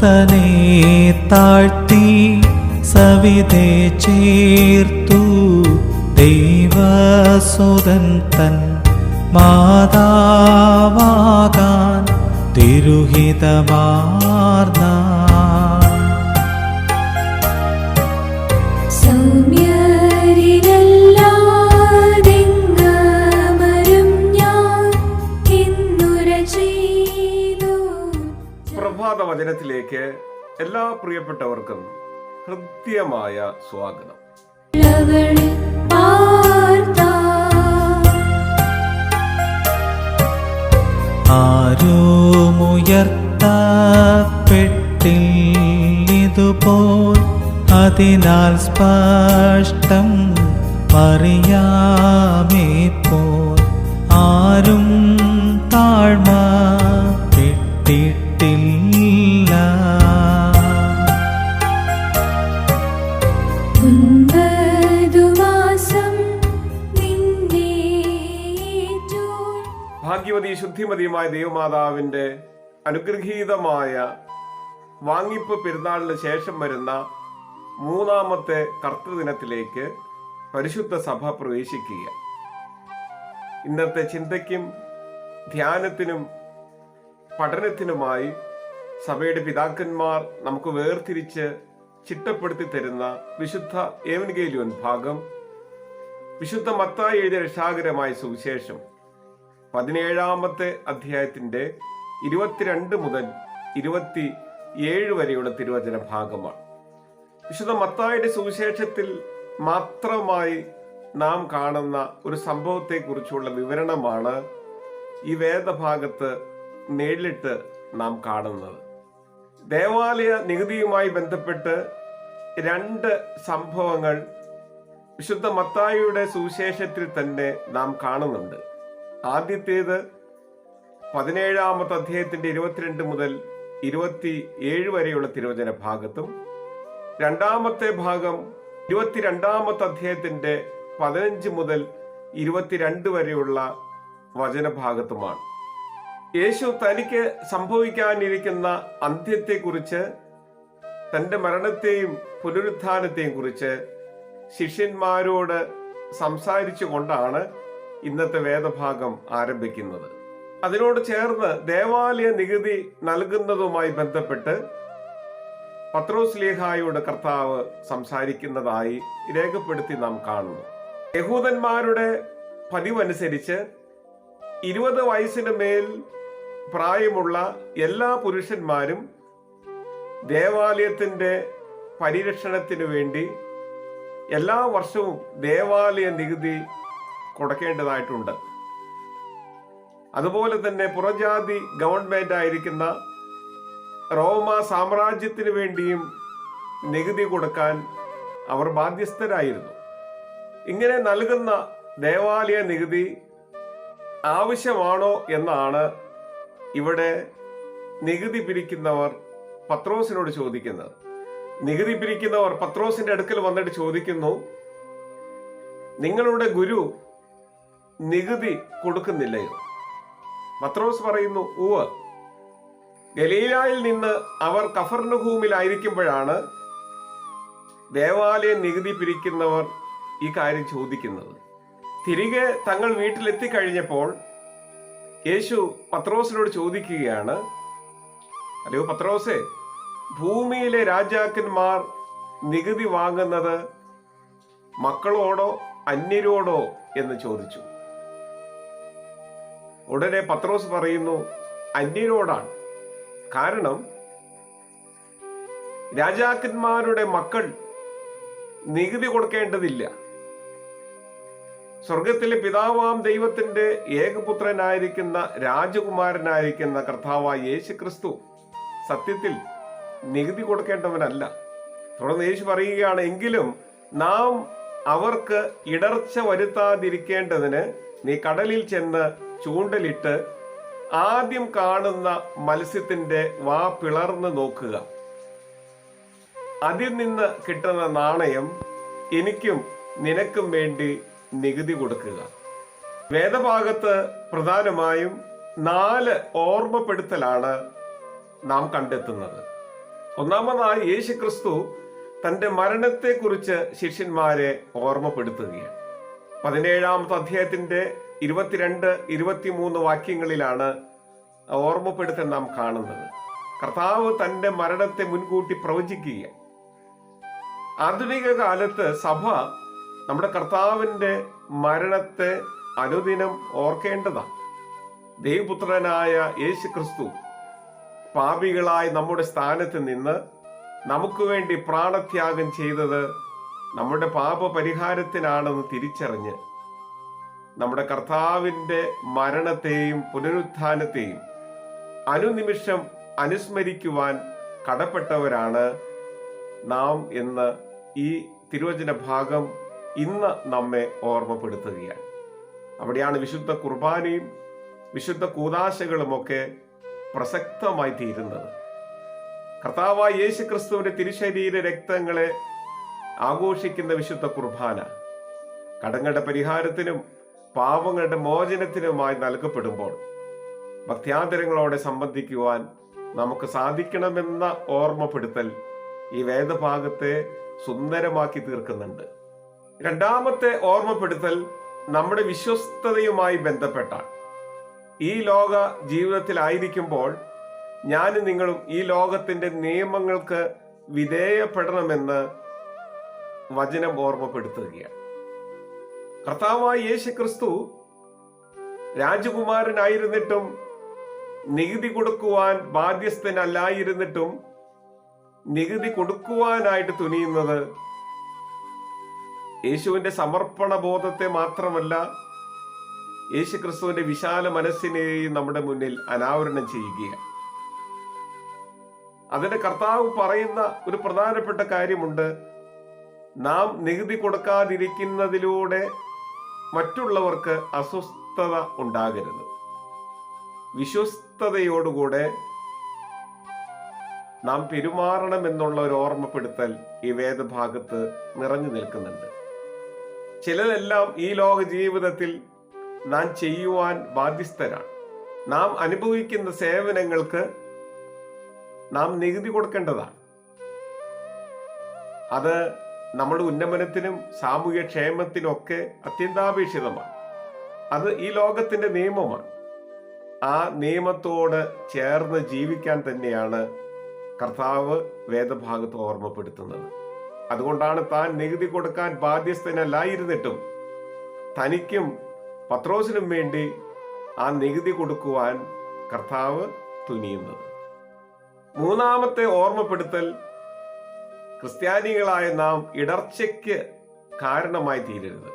സുതനെ താഴ്ത്തി സവിതേ ചേർത്തു. ദൈവസുതൻ തൻ മാതാവാകാൻ തിരുഹിതമാർന്ന വചനത്തിലേക്ക് എല്ലാ പ്രിയപ്പെട്ടവർക്കും ഹൃദ്യമായ സ്വാഗതം. ആരോമുയർത്തപ്പെട്ടിതുപോൽ അതിനാൽ സ്പഷ്ടം അറിയാമേ പോൽ ആരും താഴ്മ ഭാഗ്യവതി ശുദ്ധിമതിയുമായ ദൈവമാതാവിന്റെ അനുഗ്രഹീതമായ വാങ്ങിപ്പ് പെരുന്നാളിന് ശേഷം വരുന്ന മൂന്നാമത്തെ കർത്തൃദിനത്തിലേക്ക് പരിശുദ്ധ സഭ പ്രവേശിക്കുക. ഇന്നത്തെ ചിന്തയ്ക്കും ധ്യാനത്തിനും പഠനത്തിനുമായി സഭയുടെ പിതാക്കന്മാർ നമുക്ക് വേർതിരിച്ച് ചിട്ടപ്പെടുത്തി തരുന്ന വിശുദ്ധ ഏവൻഗേലിയോൻ ഭാഗം വിശുദ്ധ മത്തായി എഴുതിയ രക്ഷാകരമായ സുവിശേഷം. പതിനേഴാമത്തെ അധ്യായത്തിന്റെ ഇരുപത്തിരണ്ട് മുതൽ ഇരുപത്തി ഏഴ് വരെയുള്ള തിരുവചന ഭാഗമാണ്. വിശുദ്ധ മത്തായുടെ സുവിശേഷത്തിൽ മാത്രമായി നാം കാണുന്ന ഒരു സംഭവത്തെക്കുറിച്ചുള്ള വിവരണമാണ് ഈ വേദഭാഗത്ത് നേരിട്ട് നാം കാണുന്നത്. ദേവാലയ നികുതിയുമായി ബന്ധപ്പെട്ട് രണ്ട് സംഭവങ്ങൾ വിശുദ്ധ മത്തായിയുടെ സുവിശേഷത്തിൽ തന്നെ നാം കാണുന്നുണ്ട്. ആദ്യത്തേത് പതിനേഴാമത്തെ അധ്യായത്തിന്റെ ഇരുപത്തിരണ്ട് മുതൽ ഇരുപത്തി ഏഴ് വരെയുള്ള തിരുവചന ഭാഗത്തും രണ്ടാമത്തെ ഭാഗം ഇരുപത്തിരണ്ടാമത്തെ അധ്യായത്തിന്റെ പതിനഞ്ച് മുതൽ ഇരുപത്തിരണ്ട് വരെയുള്ള വചനഭാഗത്തുമാണ് യേശു തനിക്ക് സംഭവിക്കാനിരിക്കുന്ന അന്ത്യത്തെക്കുറിച്ച് തന്റെ മരണത്തെയും പുനരുത്ഥാനത്തെയും കുറിച്ച് ശിഷ്യന്മാരോട് സംസാരിച്ചു കൊണ്ടാണ് ഇന്നത്തെ വേദഭാഗം ആരംഭിക്കുന്നത്. അതിനോട് ചേർന്ന് ദേവാലയ നികുതി നൽകുന്നതുമായി ബന്ധപ്പെട്ട് പത്രോസ് ലേഹായുടെ കർത്താവ് സംസാരിക്കുന്നതായി രേഖപ്പെടുത്തി നാം കാണുന്നു. യഹൂദന്മാരുടെ പതിവനുസരിച്ച് ഇരുപത് വയസ്സിന് മേൽ പ്രായമുള്ള എല്ലാ പുരുഷന്മാരും ദേവാലയത്തിന്റെ പരിരക്ഷണത്തിനു വേണ്ടി എല്ലാ വർഷവും ദേവാലയ നികുതി കൊടുക്കേണ്ടതായിട്ടുണ്ട്. അതുപോലെ തന്നെ പുറജാതി ഗവൺമെന്റ് ആയിരിക്കുന്ന റോമ സാമ്രാജ്യത്തിന് വേണ്ടിയും നികുതി കൊടുക്കാൻ അവർ ബാധ്യസ്ഥരായിരുന്നു. ഇങ്ങനെ നൽകുന്ന ദേവാലയ നികുതി ആവശ്യമാണോ എന്നാണ് ഇവിടെ നികുതി പിരിക്കുന്നവർ പത്രോസിനോട് ചോദിക്കുന്നത്. നികുതി പിരിക്കുന്നവർ പത്രോസിന്റെ അടുക്കൽ വന്നിട്ട് ചോദിക്കുന്നു നിങ്ങളുടെ ഗുരു നികുതി കൊടുക്കുന്നില്ലയോ? പത്രോസ് പറയുന്നു ഉവ് ഗലീലായിൽ നിന്ന് അവർ കഫർണഭൂമിലായിരിക്കുമ്പോഴാണ് ദേവാലയ നികുതി പിരിക്കുന്നവർ ഈ കാര്യം ചോദിക്കുന്നത്. തിരികെ തങ്ങൾ വീട്ടിലെത്തിക്കഴിഞ്ഞപ്പോൾ യേശു പത്രോസിനോട് ചോദിക്കുകയാണ് അല്ലയോ പത്രോസേ ഭൂമിയിലെ രാജാക്കന്മാർ നികുതി വാങ്ങുന്നത് മക്കളോടോ അന്യരോടോ? എന്ന് ചോദിച്ചു. ഉടനെ പത്രോസ് പറയുന്നു അന്യരോടാണ്. കാരണം രാജാക്കന്മാരുടെ മക്കൾ നികുതി കൊടുക്കേണ്ടതില്ല. സ്വർഗത്തിലെ പിതാവാം ദൈവത്തിന്റെ ഏകപുത്രനായിരിക്കുന്ന രാജകുമാരനായിരിക്കുന്ന കർത്താവായ യേശു ക്രിസ്തു സത്യത്തിൽ നികുതി കൊടുക്കേണ്ടവനല്ല. തുടർന്ന് യേശു പറയുകയാണ് എങ്കിലും നാം അവർക്ക് ഇടർച്ച വരുത്താതിരിക്കേണ്ടതിന് നീ കടലിൽ ചെന്ന് ചൂണ്ടലിട്ട് ആദ്യം കാണുന്ന മത്സ്യത്തിന്റെ വാ പിളർന്ന് നോക്കുക. അതിൽ നിന്ന് കിട്ടുന്ന നാണയം എനിക്കും നിനക്കും വേണ്ടി നികുതി കൊടുക്കുക. വേദഭാഗത്ത് പ്രധാനമായും നാല് ഓർമ്മപ്പെടുത്തലാണ് നാം കണ്ടെത്തുന്നത്. ഒന്നാമതായി യേശു ക്രിസ്തു തന്റെ മരണത്തെക്കുറിച്ച് ശിഷ്യന്മാരെ ഓർമ്മപ്പെടുത്തുകയാണ്. പതിനേഴാമത്തെ അധ്യായത്തിന്റെ ഇരുപത്തിരണ്ട് ഇരുപത്തിമൂന്ന് വാക്യങ്ങളിലാണ് ഓർമ്മപ്പെടുത്തൽ നാം കാണുന്നത്. കർത്താവ് തന്റെ മരണത്തെ മുൻകൂട്ടി പ്രവചിക്കുക ആധുനിക കാലത്ത് സഭ നമ്മുടെ കർത്താവിന്റെ മരണത്തെ അനുദിനം ഓർക്കേണ്ടതാണ്. ദൈവപുത്രനായ യേശു ക്രിസ്തു പാപികളായി നമ്മുടെ സ്ഥാനത്ത് നിന്ന് നമുക്ക് വേണ്ടി പ്രാണത്യാഗം ചെയ്തത് നമ്മുടെ പാപ പരിഹാരത്തിനാണെന്ന് തിരിച്ചറിഞ്ഞ് നമ്മുടെ കർത്താവിന്റെ മരണത്തെയും പുനരുത്ഥാനത്തെയും അനുനിമിഷം അനുസ്മരിക്കുവാൻ കടപ്പെട്ടവരാണ് നാം എന്ന് ഈ തിരുവചന ഭാഗം ഇന്ന് നമ്മെ ഓർമ്മപ്പെടുത്തുകയാണ്. അവിടെയാണ് വിശുദ്ധ കുർബാനയും വിശുദ്ധ കൂതാശകളുമൊക്കെ പ്രസക്തമായി തീരുന്നത്. കർത്താവായ യേശു ക്രിസ്തുവിന്റെ തിരുശരീര രക്തങ്ങളെ ആഘോഷിക്കുന്ന വിശുദ്ധ കുർബാന കടങ്ങളുടെ പരിഹാരത്തിനും പാപങ്ങളുടെ മോചനത്തിനുമായി നൽകപ്പെടുമ്പോൾ ഭക്ത്യാന്തരങ്ങളോടെ സംബന്ധിക്കുവാൻ നമുക്ക് സാധിക്കണമെന്ന ഓർമ്മപ്പെടുത്തൽ ഈ വേദഭാഗത്തെ സുന്ദരമാക്കി തീർക്കുന്നുണ്ട്. രണ്ടാമത്തെ ഓർമ്മപ്പെടുത്തൽ നമ്മുടെ വിശ്വസ്തതയുമായി ബന്ധപ്പെട്ടാണ്. ഈ ലോക ജീവിതത്തിലായിരിക്കുമ്പോൾ ഞാൻ നിങ്ങളും ഈ ലോകത്തിന്റെ നിയമങ്ങൾക്ക് വിധേയപ്പെടണമെന്ന് വചനം ഓർമ്മപ്പെടുത്തുകയാണ്. കർത്താവായ യേശു ക്രിസ്തു രാജകുമാരനായിരുന്നിട്ടും നികുതി കൊടുക്കുവാൻ ബാധ്യസ്ഥനല്ലായിരുന്നിട്ടും നികുതി കൊടുക്കുവാനായിട്ട് തുനിയുന്നത് യേശുവിന്റെ സമർപ്പണ ബോധത്തെ മാത്രമല്ല യേശു ക്രിസ്തുവിന്റെ വിശാല മനസ്സിനെയും നമ്മുടെ മുന്നിൽ അനാവരണം ചെയ്യുകയാണ്. അതിന് കർത്താവ് പറയുന്ന ഒരു പ്രധാനപ്പെട്ട കാര്യമുണ്ട്. നാം നികുതി കൊടുക്കാതിരിക്കുന്നതിലൂടെ മറ്റുള്ളവർക്ക് അസ്വസ്ഥത ഉണ്ടാകരുത്. വിശ്വസ്തയോടുകൂടെ നാം പെരുമാറണം എന്നുള്ള ഒരു ഓർമ്മപ്പെടുത്തൽ ഈ വേദഭാഗത്ത് നിറഞ്ഞു നിൽക്കുന്നുണ്ട്. ചിലതെല്ലാം ഈ ലോക ജീവിതത്തിൽ നാം ചെയ്യുവാൻ ബാധ്യസ്ഥരാണ്. നാം അനുഭവിക്കുന്ന സേവനങ്ങൾക്ക് നാം നികുതി കൊടുക്കേണ്ടതാണ്. അത് നമ്മുടെ ഉന്നമനത്തിനും സാമൂഹ്യ ക്ഷേമത്തിനും ഒക്കെ അത്യന്താപേക്ഷിതമാണ്. അത് ഈ ലോകത്തിന്റെ നിയമമാണ്. ആ നിയമത്തോട് ചേർന്ന് ജീവിക്കാൻ തന്നെയാണ് കർത്താവ് വേദഭാഗത്ത് ഓർമ്മപ്പെടുത്തുന്നത്. അതുകൊണ്ടാണ് താൻ നികുതി കൊടുക്കാൻ ബാധ്യസ്ഥനല്ലായിരുന്നിട്ടും തനിക്കും പത്രോസിനും വേണ്ടി ആ നികുതി കൊടുക്കുവാൻ കർത്താവ് തുനിയുന്നത്. മൂന്നാമത്തെ ഓർമ്മപ്പെടുത്തൽ ക്രിസ്ത്യാനികളായ നാം ഇടർച്ചയ്ക്ക് കാരണമായി തീരരുത്.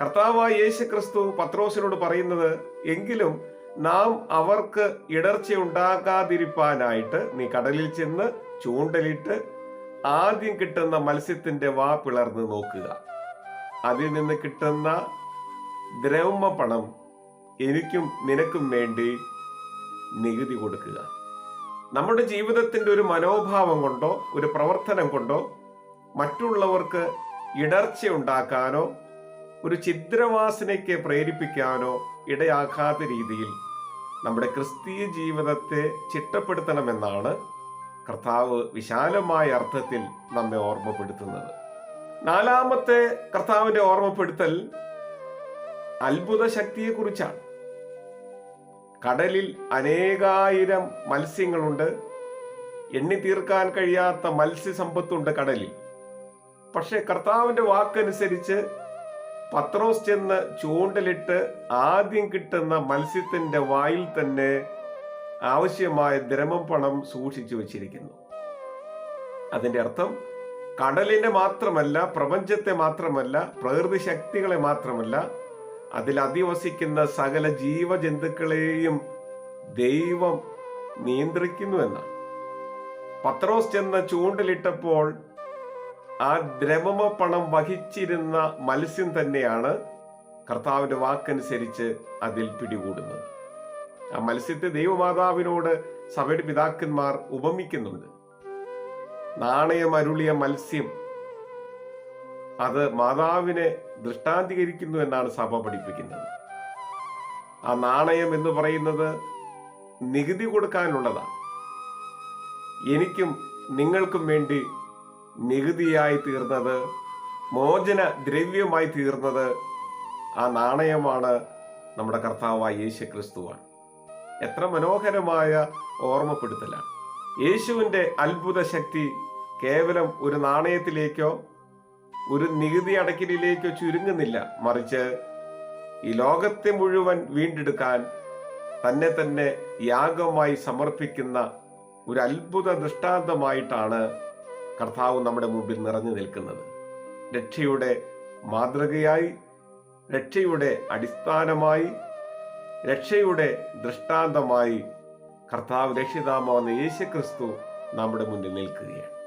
കർത്താവായ യേശു ക്രിസ്തു പത്രോസിനോട് പറയുന്നത് എങ്കിലും നാം അവർക്ക് ഇടർച്ച ഉണ്ടാകാതിരിപ്പാനായിട്ട് നീ കടലിൽ ചെന്ന് ചൂണ്ടലിട്ട് ആദ്യം കിട്ടുന്ന മത്സ്യത്തിന്റെ വാ പിളർന്ന് നോക്കുക. അതിൽ നിന്ന് കിട്ടുന്ന ദ്രവ്മ പണം എനിക്കും നിനക്കും വേണ്ടി നികുതി കൊടുക്കുക. നമ്മുടെ ജീവിതത്തിന്റെ ഒരു മനോഭാവം കൊണ്ടോ ഒരു പ്രവർത്തനം കൊണ്ടോ മറ്റുള്ളവർക്ക് ഇടർച്ച ഉണ്ടാക്കാനോ ഒരു ചിദ്രവാസനയ്ക്ക് പ്രേരിപ്പിക്കാനോ ഇടയാക്കാത്ത രീതിയിൽ നമ്മുടെ ക്രിസ്തീയ ജീവിതത്തെ ചിട്ടപ്പെടുത്തണമെന്നാണ് കർത്താവ് വിശാലമായ അർത്ഥത്തിൽ നമ്മെ ഓർമ്മപ്പെടുത്തുന്നത്. നാലാമത്തെ കർത്താവിന്റെ ഓർമ്മപ്പെടുത്തൽ അത്ഭുത ശക്തിയെക്കുറിച്ചാണ് കടലിൽ അനേകായിരം മത്സ്യങ്ങളുണ്ട്. എണ്ണി തീർക്കാൻ കഴിയാത്ത മത്സ്യസമ്പത്തുണ്ട് കടലിൽ. പക്ഷെ കർത്താവിന്റെ വാക്കനുസരിച്ച് പത്രോസ് ചെന്ന് ചൂണ്ടലിട്ട് ആദ്യം കിട്ടുന്ന മത്സ്യത്തിന്റെ വായിൽ തന്നെ ആവശ്യമായ ദ്രമം പണം സൂക്ഷിച്ചു വച്ചിരിക്കുന്നു. അതിന്റെ അർത്ഥം കടലിനെ മാത്രമല്ല പ്രപഞ്ചത്തെ മാത്രമല്ല പ്രകൃതി ശക്തികളെ മാത്രമല്ല അതിൽ അധിവസിക്കുന്ന സകല ജീവജന്തുക്കളെയും ദൈവം നിയന്ത്രിക്കുന്നു എന്ന് പത്രോസ് ചെന്ന് ചൂണ്ടലിട്ടപ്പോൾ ആ ദ്രവമ പണം വഹിച്ചിരുന്ന മത്സ്യം തന്നെയാണ് കർത്താവിന്റെ വാക്കനുസരിച്ച് അതിൽ പിടികൂടുന്നത്. ആ മത്സ്യത്തെ ദൈവമാതാവിനോട് സഭയുടെ പിതാക്കന്മാർ ഉപമിക്കുന്നുണ്ട്. നാണയമരുളിയ മത്സ്യം അത് മാതാവിനെ ദൃഷ്ടാന്തീകരിക്കുന്നു എന്നാണ് സഭ പഠിപ്പിക്കുന്നത്. ആ നാണയം എന്ന് പറയുന്നത് നികുതി കൊടുക്കാനുള്ളതാണ്. എനിക്കും നിങ്ങൾക്കും വേണ്ടി നികുതിയായി തീർന്നത് മോചന ദ്രവ്യമായി തീർന്നത് ആ നാണയമാണ് നമ്മുടെ കർത്താവായ യേശു ക്രിസ്തുവാണ് എത്ര മനോഹരമായ ഓർമ്മപ്പെടുത്തലാണ്. യേശുവിന്റെ അത്ഭുത ശക്തി കേവലം ഒരു നാണയത്തിലേക്കോ ഒരു നികുതി അടയ്ക്കലിലേക്കോ ചുരുങ്ങുന്നില്ല. മറിച്ച് ഈ ലോകത്തെ മുഴുവൻ വീണ്ടെടുക്കാൻ തന്നെ തന്നെ യാഗമായി സമർപ്പിക്കുന്ന ഒരു അത്ഭുത ദൃഷ്ടാന്തമായിട്ടാണ് കർത്താവ് നമ്മുടെ മുമ്പിൽ നിറഞ്ഞു നിൽക്കുന്നത്. രക്ഷയുടെ മാതൃകയായി രക്ഷയുടെ അടിസ്ഥാനമായി രക്ഷയുടെ ദൃഷ്ടാന്തമായി കർത്താവ് രക്ഷിതാമാവുന്ന യേശുക്രിസ്തു നമ്മുടെ മുന്നിൽ നിൽക്കുകയാണ്.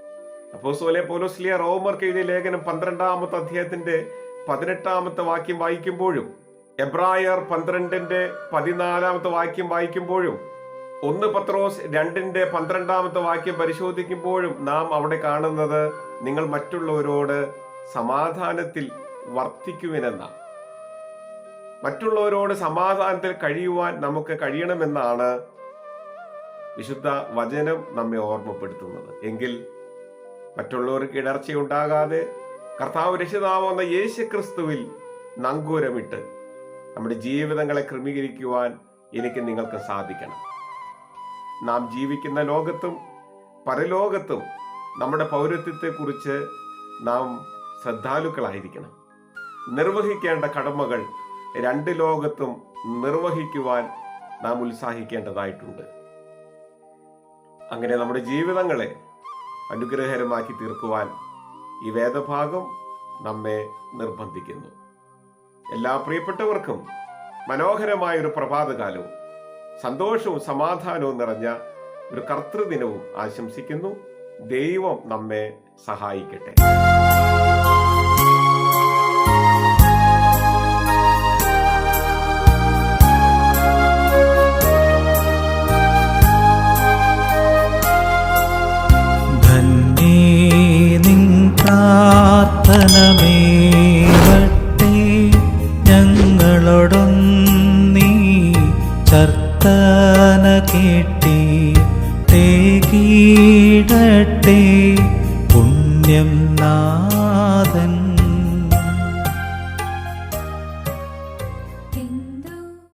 അപ്പോൾ സോലെ പോലോസ്ലിയ റോമർക്ക് എഴുതിയ ലേഖനം പന്ത്രണ്ടാമത്തെ അധ്യായത്തിന്റെ പതിനെട്ടാമത്തെ വാക്യം വായിക്കുമ്പോഴും എബ്രായർ പന്ത്രണ്ടിന്റെ പതിനാലാമത്തെ വാക്യം വായിക്കുമ്പോഴും ഒന്ന് പത്രോസ് രണ്ടിന്റെ പന്ത്രണ്ടാമത്തെ വാക്യം പരിശോധിക്കുമ്പോഴും നാം അവിടെ കാണുന്നത് നിങ്ങൾ മറ്റുള്ളവരോട് സമാധാനത്തിൽ വർത്തിക്കുവിനെന്നാണ് മറ്റുള്ളവരോട് സമാധാനത്തിൽ കഴിയുവാൻ നമുക്ക് കഴിയണമെന്നാണ് വിശുദ്ധ വചനം നമ്മെ ഓർമ്മപ്പെടുത്തുന്നത്. എങ്കിൽ മറ്റുള്ളവർക്ക് ഇടർച്ചയുണ്ടാകാതെ കർത്താവ് രക്ഷിതാവുന്ന യേശു ക്രിസ്തുവിൽ നങ്കൂരമിട്ട് നമ്മുടെ ജീവിതങ്ങളെ ക്രമീകരിക്കുവാൻ എനിക്ക് നിങ്ങൾക്ക് സാധിക്കണം. നാം ജീവിക്കുന്ന ലോകത്തും പരലോകത്തും നമ്മുടെ പൗരത്വത്തെക്കുറിച്ച് നാം ശ്രദ്ധാലുക്കളായിരിക്കണം. നിർവഹിക്കേണ്ട കടമകൾ രണ്ട് ലോകത്തും നിർവഹിക്കുവാൻ നാം ഉത്സാഹിക്കേണ്ടതായിട്ടുണ്ട്. അങ്ങനെ നമ്മുടെ ജീവിതങ്ങളെ അനുഗ്രഹകരമാക്കി തീർക്കുവാൻ ഈ വേദഭാഗം നമ്മെ നിർബന്ധിക്കുന്നു. എല്ലാ പ്രിയപ്പെട്ടവർക്കും മനോഹരമായ ഒരു പ്രഭാതകാലവും സന്തോഷവും സമാധാനവും നിറഞ്ഞ ഒരു കർത്തൃദിനവും ആശംസിക്കുന്നു. ദൈവം നമ്മെ സഹായിക്കട്ടെ. மனமே